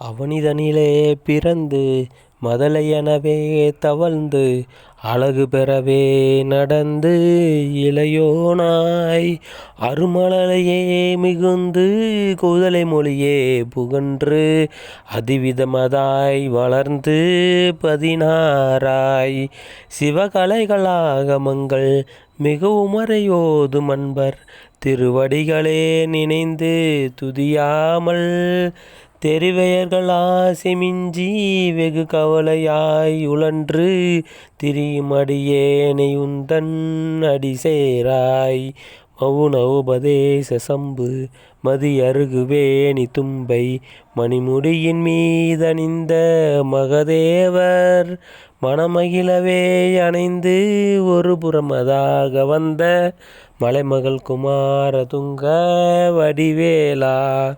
அவனிதனிலே பிறந்து மதலையெனவே தவழ்ந்து அழகு பெறவே நடந்து இளையோனாய். அருமலையே மிகுந்து குதலை மொழியே புகன்று அதிவிதமதாய் வளர்ந்து பதினாராய் சிவகலைகளாகமங்கள் மிகவுமறையோதும் அன்பர் திருவடிகளே நினைந்து துதியாமல் தெரிவையர்கள் ஆசைமிஞ்சி வெகு கவலையாய் உழன்று திரியும் அடியேனை உந்தன் அடிசேராய். உபதேச சம்பு மதியருகுவேணி தும்பை மணிமுடியின் மீதணிந்த மகதேவர் மணமகிழவே அணைந்து ஒரு புறமதாக வந்த மலைமகள் குமார துங்க வடிவேலா.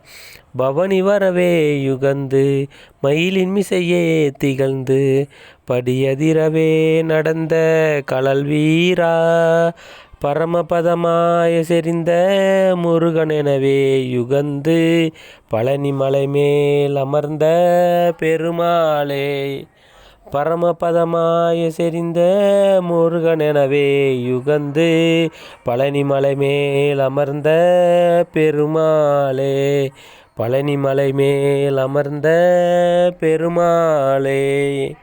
பவனி வரவே யுகந்து மயிலின் மிசையே திகழ்ந்து படியதிரவே நடந்த கலல் வீரா. பரமபதமாய செறிந்த முருகனெனவே யுகந்து பழனி மலை மேல் அமர்ந்த பெருமாளே. பரமபதமாய செறிந்த முருகனெனவே யுகந்து பழனி மலை மேல் அமர்ந்த பெருமாளே. பழனி மலை மேல் அமர்ந்த பெருமாளே.